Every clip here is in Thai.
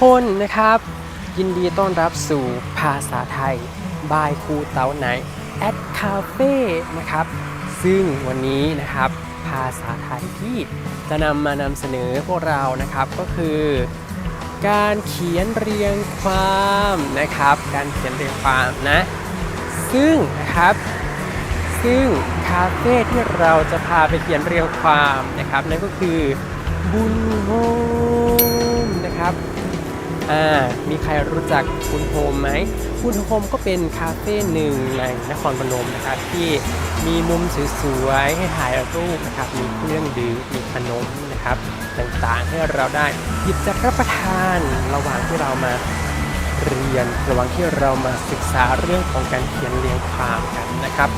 คนนะครับ ยินดีต้อนรับสู่ภาษาไทย บายครูเต๋าไหนแอดคาเฟ่นะครับ ซึ่งวันนี้นะครับ ภาษาไทยที่จะนำมานำเสนอพวกเรานะครับก็คือ การเขียนเรียงความนะครับ การเขียนเรียงความนะ ซึ่งนะครับ ซึ่งคาเฟ่ที่เราจะพาไปเขียนเรียงความนะครับนั่นก็คือบุญโฮม อ่ามีใครรู้จักบุญโฮมไหมบุญโฮมก็เป็นคาเฟ่หนึ่งในนครพนมนะครับที่มีมุมสวยๆให้ถ่ายรูปนะครับมีเครื่องดื่มมีขนมนะครับต่างๆให้เราได้หยิบจับรับประทานระหว่างที่เรามาเรียนระหว่างที่เรามาศึกษาเรื่องของการเขียนเรียงความกันนะครับ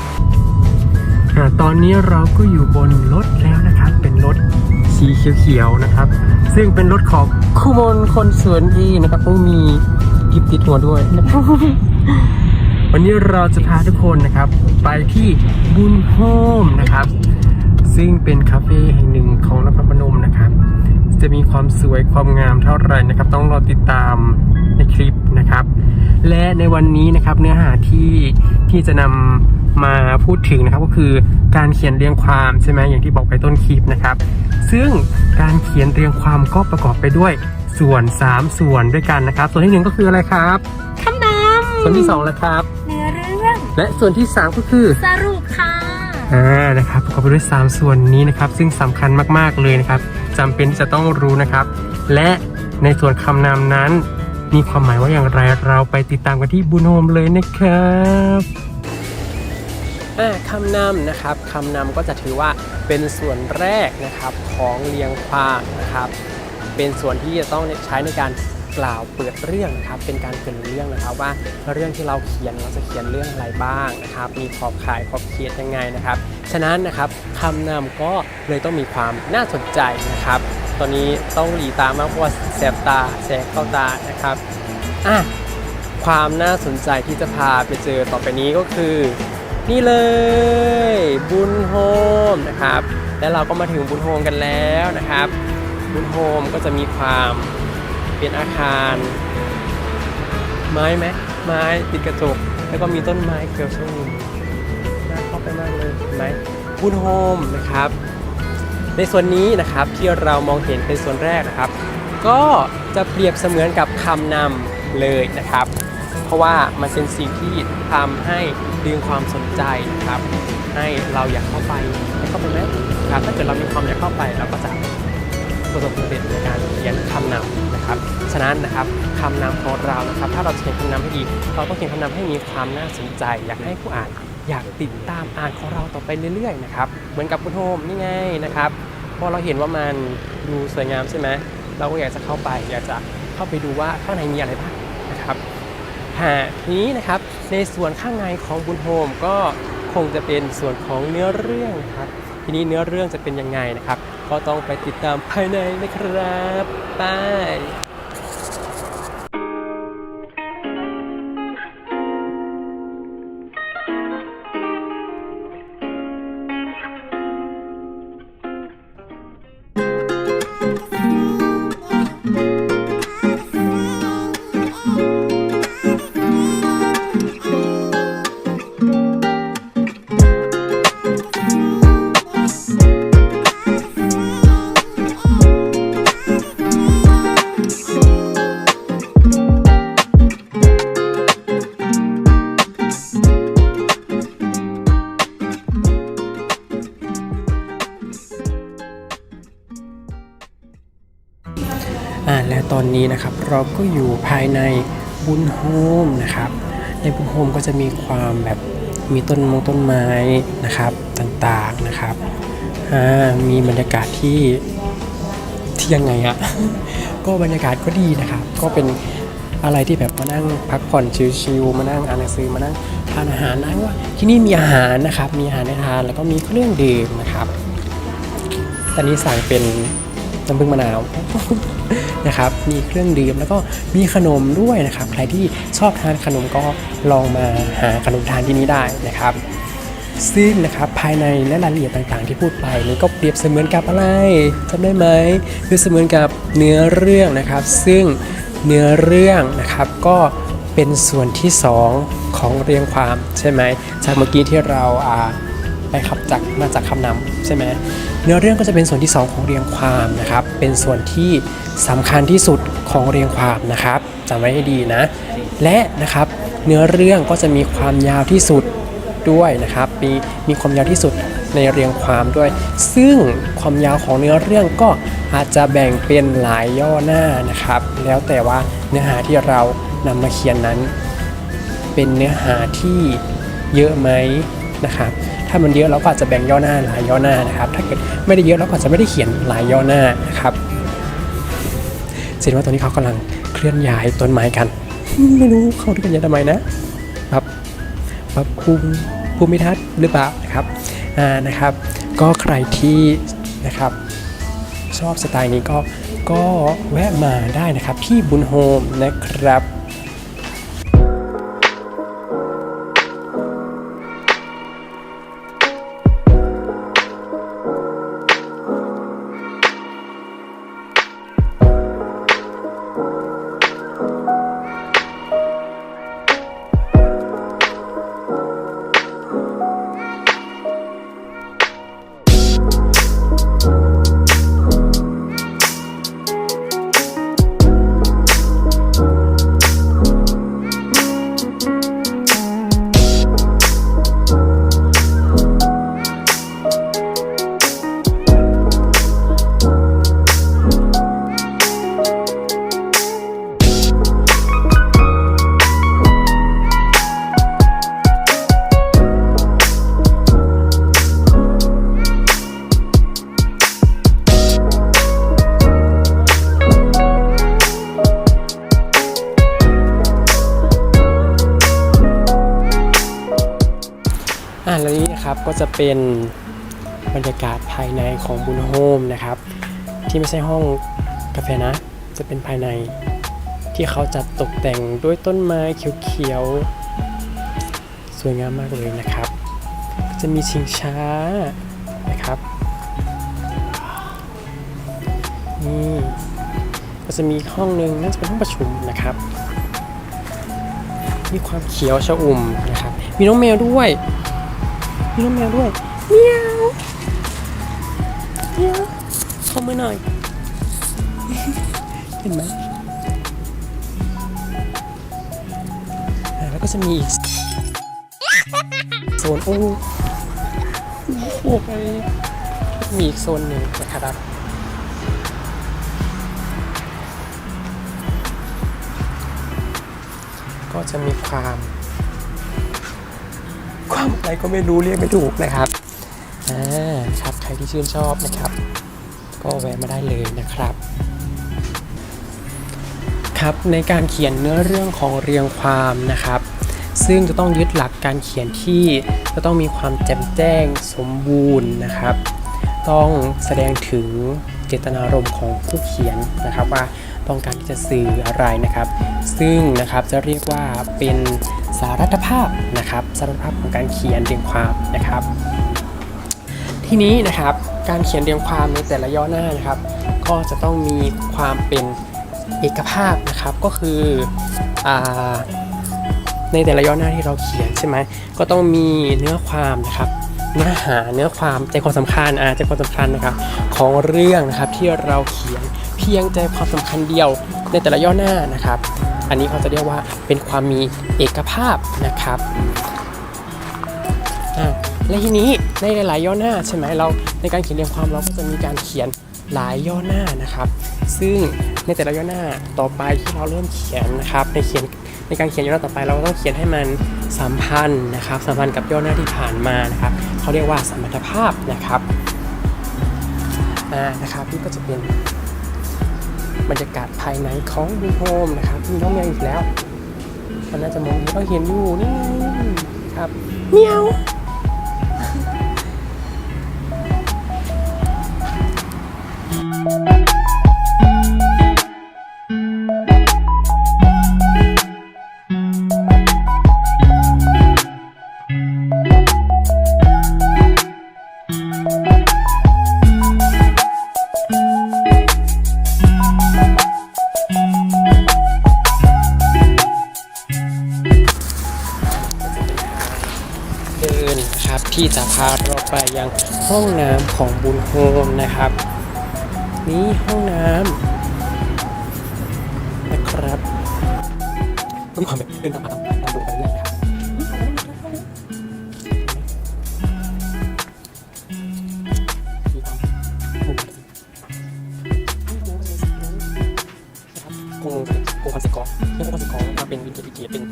ตอนนี้เราก็อยู่บนรถแล้วนะครับ รถสีเขียวๆนะครับ ซึ่งเป็นรถของคุมนคนสวนดีนะครับก็มีกิบติดหัวด้วยนะครับวันนี้เราจะพาทุกคนนะครับ ไปที่บุญโฮมนะครับ ซึ่งเป็นคาเฟ่แห่งหนึ่งของนครพนมนะครับ จะมีความสวยความงามเท่าไหร่นะครับ ต้องรอติดตามในคลิปนะครับ และในวันนี้นะครับเนื้อหาที่ที่จะนำ มาพูดถึงนะครับก็คือการเขียนเรียงความใช่ไหมอย่างที่บอกไปต้นคลิปนะครับ ซึ่งการเขียนเรียงความก็ประกอบไปด้วยส่วน 3 ส่วนด้วยกันนะครับ ส่วนที่หนึ่งก็คืออะไรครับคำนส่วนที่2แล้วครับำเนื้อเรื่อง และส่วนที่ 3 ก็คือ สรุปค่ะอ่านะครับประกอบไปด้วย 3 ส่วนนี้นะครับ ซึ่งสำคัญมากๆเลยนะครับจำเป็นที่จะต้องรู้นะครับ และในส่วนคำนำนั้น มีความหมายว่าอย่างไรเราไปติดตามกันที่บุญโฮมเลยนะครับ อ่าคำนำนะครับคำนำก็จะถือว่าเป็นส่วนแรกนะครับของเรียงความนะครับ เป็นส่วนที่จะต้องใช้ในการกล่าวเปิดเรื่องนะครับ เป็นการเกรินเรื่องนะครับว่าเรื่องที่เราเขียนเราจะเขียนเรื่องอะไรบ้างนะครับ มีขอบข่ายขอบเขตยังไงนะครับ ฉะนั้นนะครับคำนำก็เลยต้องมีความน่าสนใจนะครับ ตอนนี้ต้องหลีตามากเพราะว่าแสบตาแสงเข้าตานะครับอะความน่าสนใจที่จะพาไปเจอต่อไปนี้ก็คือ นี่เลยบุญโฮมนะครับ และเราก็มาถึงบุญโฮมกันแล้วนะครับ บุญโฮมก็จะมีความเป็นอาคาร ไม้ไหมไม้ติดกระจก แล้วก็มีต้นไม้เขียวชอุ่มน่าเข้าไปมากเลยเห็นไหมบุญโฮมนะครับ ในส่วนนี้นะครับที่เรามองเห็นเป็นส่วนแรกนะครับ ก็จะเปรียบเสมือนกับคำนำเลยนะครับ เพราะว่ามันเป็นสิ่งที่ทำให้ ดึงความสนใจครับให้เราอยากเข้าไปให้เข้าไปไหมครับถ้าเกิดเรามีความอยากเข้าไปเราก็จะประสบความสำเร็จในการเขียนคำนำนะครับ ฉะนั้นนะครับคำนำของเรานะครับ ถ้าเราเขียนคำนำให้ดีเราต้องเขียนคำนำให้มีความน่าสนใจ อยากให้ผู้อ่านอยากติดตามอ่านของเราต่อไปเรื่อยๆนะครับ เหมือนกับคุณโฮมนี่ไงนะครับพอเราเห็นว่ามันดูสวยงามใช่ไหมเราก็อยากจะเข้าไป อยากจะเข้าไปดูว่าข้างในมีอะไรบ้าง 5ทีนี้นะครับในส่วนข้างในของบุญโฮมก็คงจะเป็นส่วนของเนื้อเรื่องครับ ทีนี้เนื้อเรื่องจะเป็นยังไงนะครับ ก็ต้องไปติดตามภายในนะครับไป และตอนนี้นะครับเราก็อยู่ภายในบุญโฮมนะครับ ในบุญโฮมก็จะมีความแบบมีต้นมงต้นไม้นะครับต่างๆนะครับมีบรรยากาศที่ที่ยังไงอะก็บรรยากาศก็ดีนะครับ ก็เป็นอะไรที่แบบมานั่งพักผ่อนชิลๆมานั่งอ่านหนังสือมานั่งทานอาหารนะว่าที่นี่มีอาหารนะครับ มีอาหารให้ทานแล้วก็มีเครื่องดื่มนะครับ ตอนนี้สั่งเป็น น้ำผึ้งมะนาวนะครับมีเครื่องดื่มแล้วก็มีขนมด้วยนะครับ ใครที่ชอบทานขนมก็ลองมาหาขนมทานที่นี่ได้นะครับซึ่งนะครับภายในและรายละเอียดต่างๆ ที่พูดไปนี่ก็เปรียบเสมือนกับอะไรจำได้ไหมเปรียบเสมือนกับเนื้อเรื่องนะครับ ซึ่งเนื้อเรื่องนะครับก็เป็นส่วนที่สองของเรียงความใช่ไหมจากเมื่อกี้ที่เราอ่า ไปขับจากมาจากคำนำใช่ไหมเนื้อเรื่องก็จะเป็นส่วนที่ 2 ของเรียงความนะครับ เป็นส่วนที่สำคัญที่สุดของเรียงความนะครับจำไว้ให้ดีนะ และนะครับเนื้อเรื่องก็จะมีความยาวที่สุดด้วยนะครับ มีมีความยาวที่สุดในเรียงความด้วย ซึ่งความยาวของเนื้อเรื่องก็อาจจะแบ่งเป็นหลายย่อหน้านะครับ แล้วแต่ว่าเนื้อหาที่เรานำมาเขียนนั้น เป็นเนื้อหาที่เยอะไหมนะครับ ถ้ามันเยอะเราก็อาจจะแบ่งย่อหน้าหลายย่อหน้านะครับ ถ้าเกิดไม่ได้เยอะเราก็อาจจะไม่ได้เขียนหลายย่อหน้านะครับเห็นว่าตอนนี้เขากำลังเคลื่อนย้ายต้นไม้กัน ไม่รู้เขาเคลื่อนย้ายทำไมนะปรับปรับภูมิภูมิทัศน์หรือเปล่านะครับอ่านะครับ ก็ใครที่นะครับชอบสไตล์นี้ก็ก็แวะมาได้นะครับ ที่บุญโฮมนะครับ เป็นบรรยากาศภายในของบุญโฮมนะครับ ที่ไม่ใช่ห้องกาแฟนะ จะเป็นภายในที่เขาจัดตกแต่งด้วยต้นไม้เขียวๆ สวยงามมากเลยนะครับ จะมีชิงช้านะครับนี่ก็จะมีห้องหนึ่งน่าจะเป็นห้องประชุมนะครับ มีความเขียวชอุ่มนะครับ มีน้องแมวด้วย มีน้องแมวด้วยเมียวเมียวเข้ามาหน่อย เห็นไหมอ่าแล้วก็จะมีอีกโซนโอ้โอ้ไปมีอีกโซนหนึ่งนะครับก็จะมีความ ความอะไรก็ไม่รู้เรียกไม่ถูกนะครับอ่าครับใครที่ชื่นชอบนะครับ ก็แวะมาได้เลยนะครับครับในการเขียนเนื้อเรื่องของเรียงความนะครับ ซึ่งจะต้องยึดหลักการเขียนที่จะต้องมีความแจ่มแจ้งสมบูรณ์นะครับ ต้องแสดงถึงเจตนารมณ์ของผู้เขียนนะครับว่า ต้องการที่จะสื่ออะไรนะครับ ซึ่งนะครับจะเรียกว่าเป็นสารัตภาพนะครับสารัตภาพของการเขียนเรียงความนะครับ ทีนี้นะครับการเขียนเรียงความในแต่ละย่อหน้านะครับ ก็จะต้องมีความเป็นเอกภาพนะครับก็คืออา ในแต่ละย่อหน้าที่เราเขียนใช่ไหมก็ต้องมีเนื้อความนะครับเนื้อหาเนื้อความใจความสำคัญอ่าใจความสำคัญนะครับ ของเรื่องนะครับที่เราเขียนเพียงใจความสำคัญเดียวในแต่ละย่อหน้านะครับ อันนี้เขาจะเรียกว่าเป็นความมีเอกภาพนะครับอ่าและทีนี้ในหลายๆย่อหน้าใช่ไหมเราในการเขียนเรียงความเราก็จะมีการเขียน หลายย่อหน้านะครับ ซึ่งในแต่ละย่อหน้าต่อไปที่เราเริ่มเขียนนะครับ ในเขียนในการเขียนย่อหน้าต่อไปเราต้องเขียนให้มันสัมพันธ์นะครับ สัมพันธ์กับย่อหน้าที่ผ่านมานะครับเขาเรียกว่าสมรรถภาพนะครับอ่านะครับนี่ก็จะเป็นบรรยากาศภายในของบูโฮมนะครับมีน้องแมวอีกแล้วมันน่าจะมองเราเห็นอยู่นี่ครับเมียว เดินนะครับที่จะพาเราไปยังห้องน้ำของบุญโฮมนะครับ นี่ห้องน้ำนะครับต้องความแบบเดินตามมตามดูไปเรื่อยครับคงโคคอนเซ็ปต์กองเรื่องโคคอนเซ็ปต์กองมาเป็นวินเทจวินเทจเป็น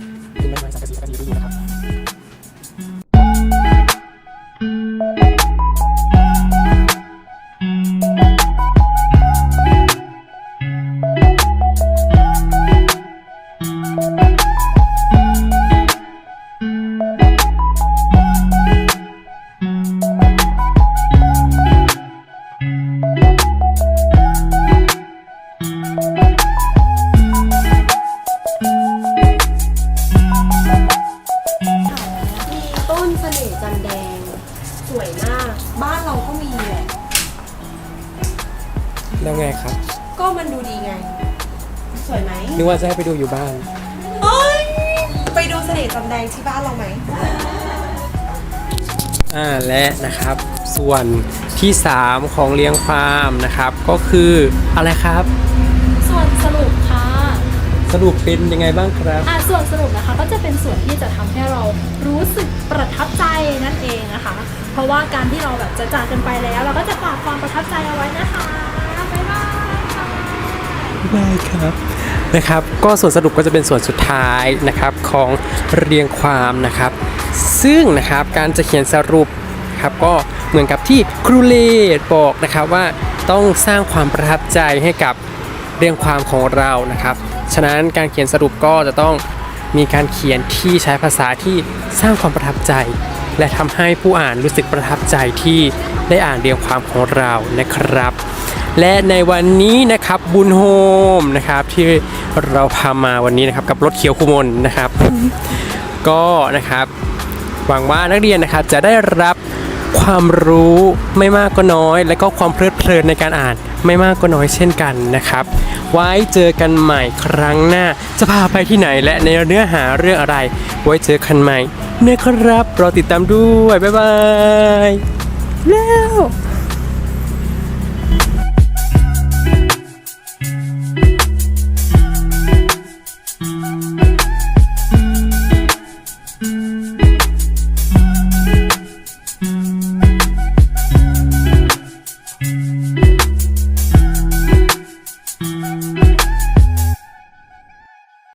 วยไหมนึกว่าจะให้ไปดูอยู่บ้าน เอ้ยไปดูเสน่ห์จันแดงที่บ้านเราไหม อ่าและนะครับ ส่วนที่ 3 ของเลี้ยงฟาร์มนะครับ ก็คืออะไรครับ ส่วนสรุปค่ะสรุปเป็นยังไงบ้างครับ อะส่วนสรุปนะคะก็จะเป็นส่วนที่จะทำให้เรารู้สึกประทับใจนั่นเองนะคะ เพราะว่าการที่เราแบบจะจากกันไปแล้ว เราก็จะฝากความประทับใจเอาไว้นะคะบ๊ายบายค่ะได้ครับ นะครับ ก็ส่วนสรุปก็จะเป็นส่วนสุดท้ายนะครับของเรียงความนะครับ ซึ่งนะครับการจะเขียนสรุปครับก็เหมือนกับที่ครูเลดบอกนะครับว่าต้องสร้างความประทับใจให้กับเรียงความของเรานะครับ ฉะนั้นการเขียนสรุปก็จะต้องมีการเขียนที่ใช้ภาษาที่สร้างความประทับใจ และทำให้ผู้อ่านรู้สึกประทับใจที่ได้อ่านเรียงความของเรานะครับ และในวันนี้นะครับบุญโฮมนะครับที่เราพามาวันนี้นะครับกับรถเขียวคุมนนะครับ ก็นะครับหวังว่านักเรียนนะครับจะได้รับความรู้ไม่มากก็น้อย และก็ความเพลิดเพลินในการอ่านไม่มากก็น้อยเช่นกันนะครับ ไว้เจอกันใหม่ครั้งหน้า จะพาไปที่ไหนและในเนื้อหาเรื่องอะไร ไว้เจอกันใหม่นะครับรอติดตามด้วย บ๊ายบายแล้ว